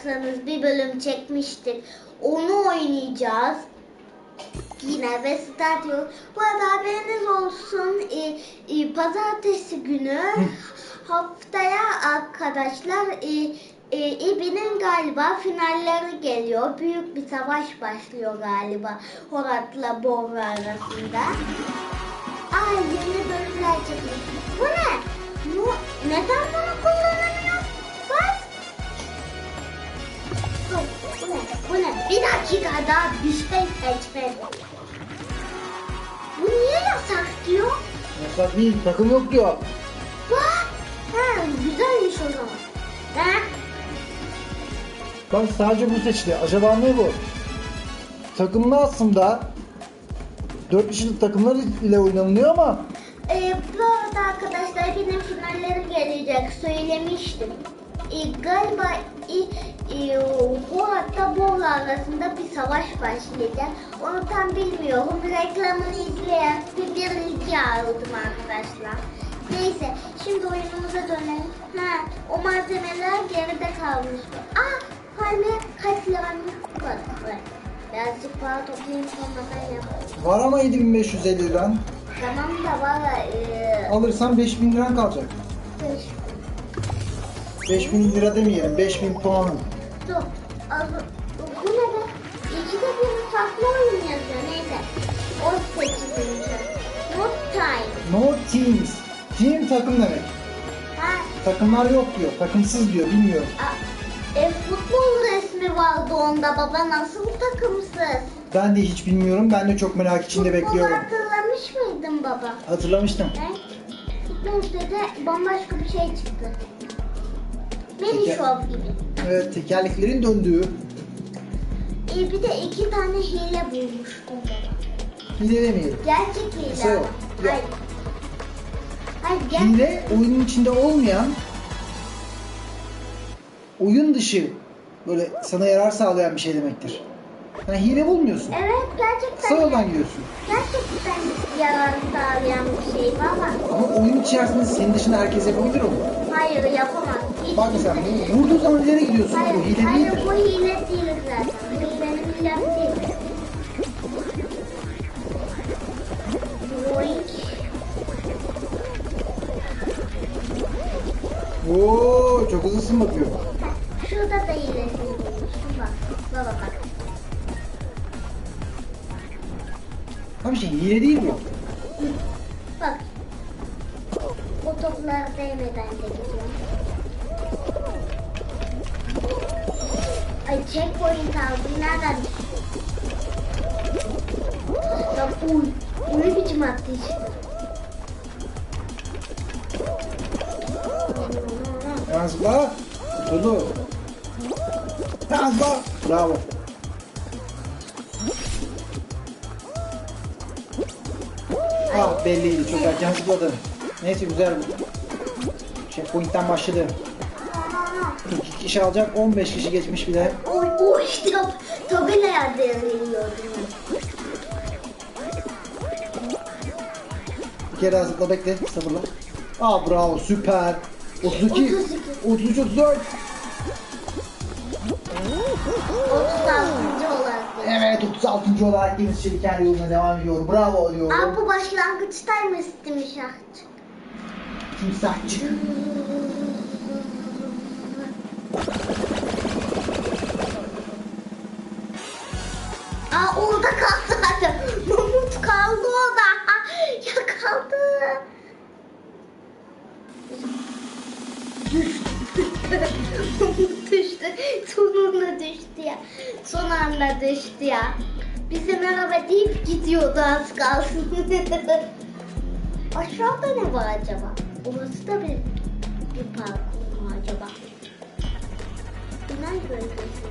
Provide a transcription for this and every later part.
hatırlarsanız bir bölüm çekmiştik. Onu oynayacağız. Yine ve stadyum. Bu arada haberiniz olsun. e, e, pazartesi günü haftaya arkadaşlar e, e, İBİ'nin galiba finalleri geliyor. Büyük bir savaş başlıyor galiba Horat'la Borra arasında. Ay yeni bölümler çıkmış. Bu ne? Bu, neden bunu kullanamıyor? Bu ne? Bu ne? Bir dakika daha bir şey seçmedim. Bu niye yasak diyor? Yasak değil, takım yok diyor. Bak. Ha, güzelmiş o zaman. Ha? Bak sadece bu seçili. Acaba ne bu? Takımlı aslında 4 kişilik takımlar ile oynanılıyor ama Ee, bu arada arkadaşlar benim finalleri gelecek söylemiştim. Ee, galiba e, Horat'ta Bora arasında bir savaş başlayacak. Onu tam bilmiyorum. Reklamını izleyen bir bilgi aldım arkadaşlar. Neyse şimdi oyunumuza dönelim. Ha, o malzemeler geride kalmış. Aa palmiye kaç liranlık var. Birazcık para toplayayım sonradan yaparım. var ama 7550 liran. Tamam da valla e, Alırsan 5000 liran kalacak. Dur, 5000 lira demeyelim, 5000 puan. Dur. Az, bu ne be? İkide bir farklı oyun yazıyor. Neyse. O seçilince. Not time. No teams. Team takım demek. Ha, Takımlar yok diyor. Takımsız diyor, bilmiyorum. a, e, futbol resmi vardı onda baba. Nasıl takımsız? Ben de hiç bilmiyorum. Ben de çok merak içinde Futbolu bekliyorum. hatırlamış mıydın baba? Hatırlamıştım. He? Futbol dedi bambaşka bir şey çıktı. Peki. shop gibi. Evet, tekerleklerin döndüğü. E, bir de iki tane hile bulmuştum baba. Hile demeyelim. Gerçek hile. Kısa yok. Hayır. Hayır gel. Hile oyunun içinde olmayan oyun dışı böyle sana yarar sağlayan bir şey demektir. Sen hile bulmuyorsun. Evet Kısa gerçekten. yoldan gidiyorsun. Gerçekten yarar sağlayan bir şey baba. Ama oyun içerisinde senin dışında herkes yapabilir onu. Hayır yapamaz. Hiç Bak mesela kimse. vurduğu zaman ileri gidiyorsun. Hayır, Bu hile hayır değildir. bu hile değil zaten. Bu benim hilem değil. Oo, çok hızlısın bakıyor. Şey hile değil bu. Bak. O toplara değmeden de gidiyor. Ay checkpoint aldım. Nereden? Ya uy. Uy biçim attı işte. Yazla. Tutuldu. Yazla. Bravo. Ah belliydi çok erken zıpladı. Neyse güzel bu. Checkpoint'ten başladı. 42 kişi alacak 15 kişi geçmiş bile. Oy oy top. Tobela yerde yazıyordum. Bir kere daha zıpla bekle sabırla. Aa bravo süper. 32. 32. 33 34. 36. Evet 36. olarak Deniz Çeliker yoluna devam ediyor. Bravo diyorum. Aa bu başlangıçtaymış demiş artık. Timsahçık. Aa orada Sonunda düştü ya. Son anda düştü ya. Bize merhaba deyip gidiyordu az kalsın. Aşağıda ne var acaba? Orası da bir, bir parkur mu acaba? Final bölgesi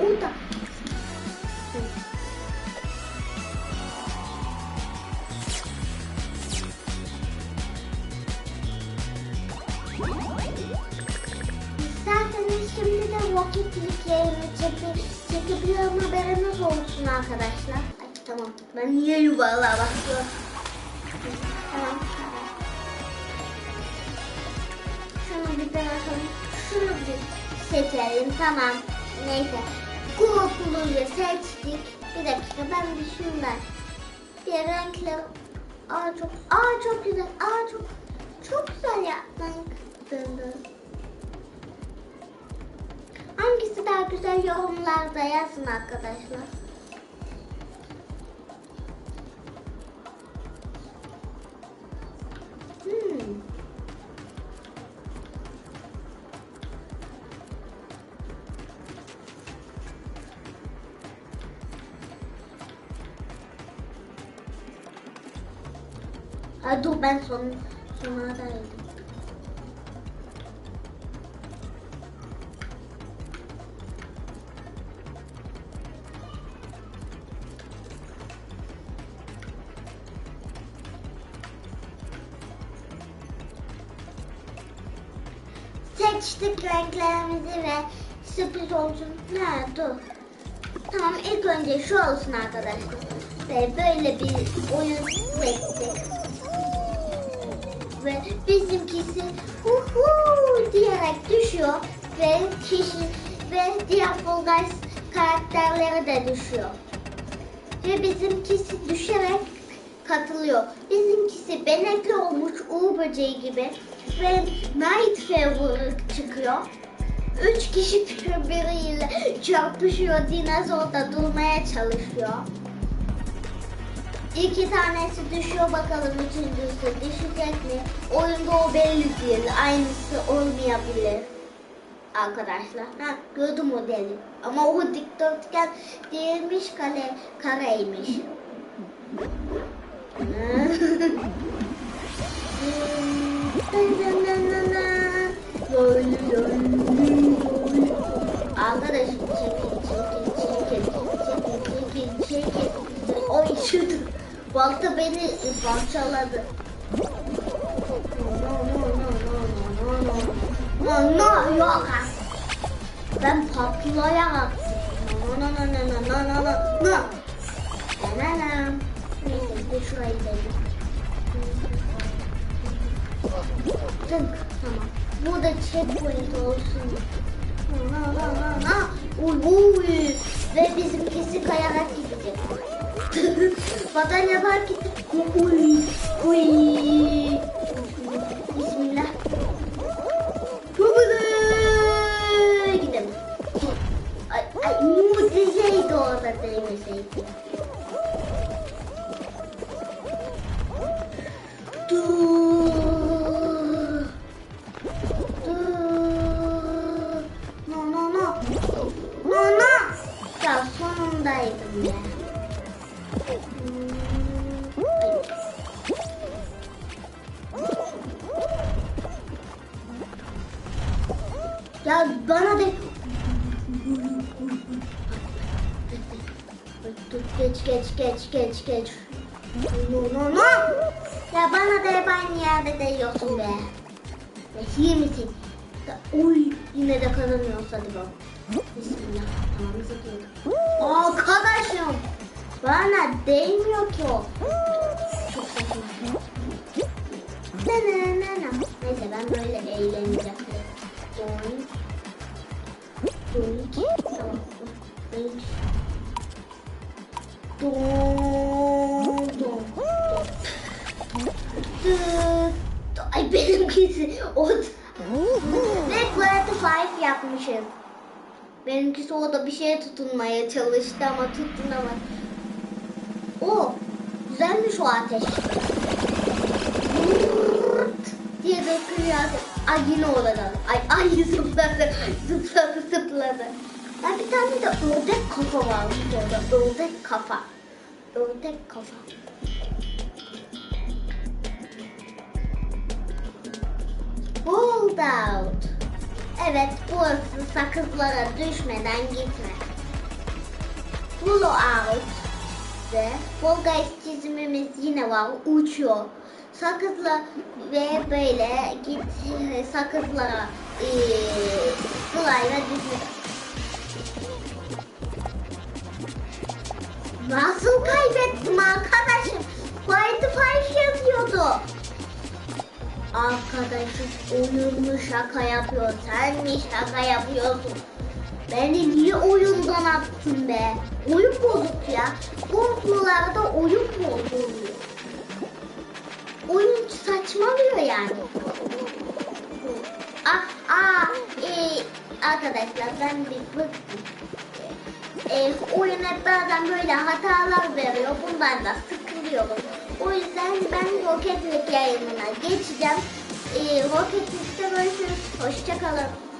orada. İsterseniz şimdi de Rocket League'lerini çeke, çekebiliyorum haberiniz olsun arkadaşlar. Ay, tamam. Ben niye yuvarlığa bakıyorum? Tamam. Şunu bir bakalım. Şunu bir seçelim. Tamam. Neyse. Grupluyu seçtik. Bir dakika ben şundan. Bir renkler. Aa çok, aa çok güzel. Aa çok, çok güzel dın. Hangisi daha güzel yorumlarda yazın arkadaşlar. Ha dur ben son sonradaydım. Seçtik renklerimizi ve sürpriz olsun. Ne dur. Tamam ilk önce şu olsun arkadaşlar. Ve böyle bir oyun seçtik. Ve bizimkisi hu diyerek düşüyor ve kişi ve diğer Fall Guys karakterleri de düşüyor. Ve bizimkisi düşerek katılıyor. Bizimkisi benekli olmuş uğur böceği gibi ve Night Favor çıkıyor. Üç kişi birbiriyle çarpışıyor. Dinozor da durmaya çalışıyor. İki tanesi düşüyor bakalım üçüncüsü düşecek mi? Oyunda o belli değil. Aynısı olmayabilir. Arkadaşlar. Ha gördüm o deli. Ama o dikdörtgen değilmiş kare kareymiş. Arkadaşım çekin çekin çekin çekin çekin çekin. Oy şurada. Balta beni parçaladı. No no no no no no no no no yok. Ben patlayarak no no no no no no no no no na na Neyse bir de şurayı dedim. Tık tamam. Burada checkpoint olsun. Na na na na. Uy uy. Ve bizimkisi kayarak gidecek. Vatan yapar ki. Uy uy. Bismillah. Hıbıdı. Gidelim. Ay, ay mucizeydi orada değmeseydi. Ya bana de... Geç geç geç geç geç. No no no. Ya bana da hep aynı yerde değiyorsun be. İyi misin? Uy yine de kazanıyoruz hadi bak. Bismillah. Tamam zıplıyorum. Arkadaşım. Bana değmiyor ki o. Çok saçma. Na na na na. Neyse ben böyle eğleneceğim. Doink. Ay benimkisi o ve Clarity Five yapmışız. Benimkisi o da bir şeye tutunmaya çalıştı ama tutunamadı. O güzelmiş o ateş. diye dökülüyor. Ay yine oradan. Ay ay zıpladı. Zıpladı zıpladı. Ya bir tane de ördek kafa varmış orada. Ördek kafa. Ördek kafa. Hold out. Evet burası sakızlara düşmeden gitme. Pull out. Ve Fall Guys çizimimiz yine var. Uçuyor. Sakızla ve böyle git sakızlara eee sırayla düşme. Nasıl kaybettim arkadaşım? White Five yazıyordu. Arkadaşım oyunlu şaka yapıyor. Sen mi şaka yapıyorsun? Beni niye oyundan attın be? Oyun bozuk ya. Komplolarda oyun bozuluyor. Oyun saçmalıyor yani. Aa, aa e, arkadaşlar ben bir bıktım. E, oyun hep bazen böyle hatalar veriyor. Bundan da sıkılıyorum. O yüzden ben Rocket League yayınına geçeceğim. E, Rocket League'de görüşürüz. Hoşçakalın.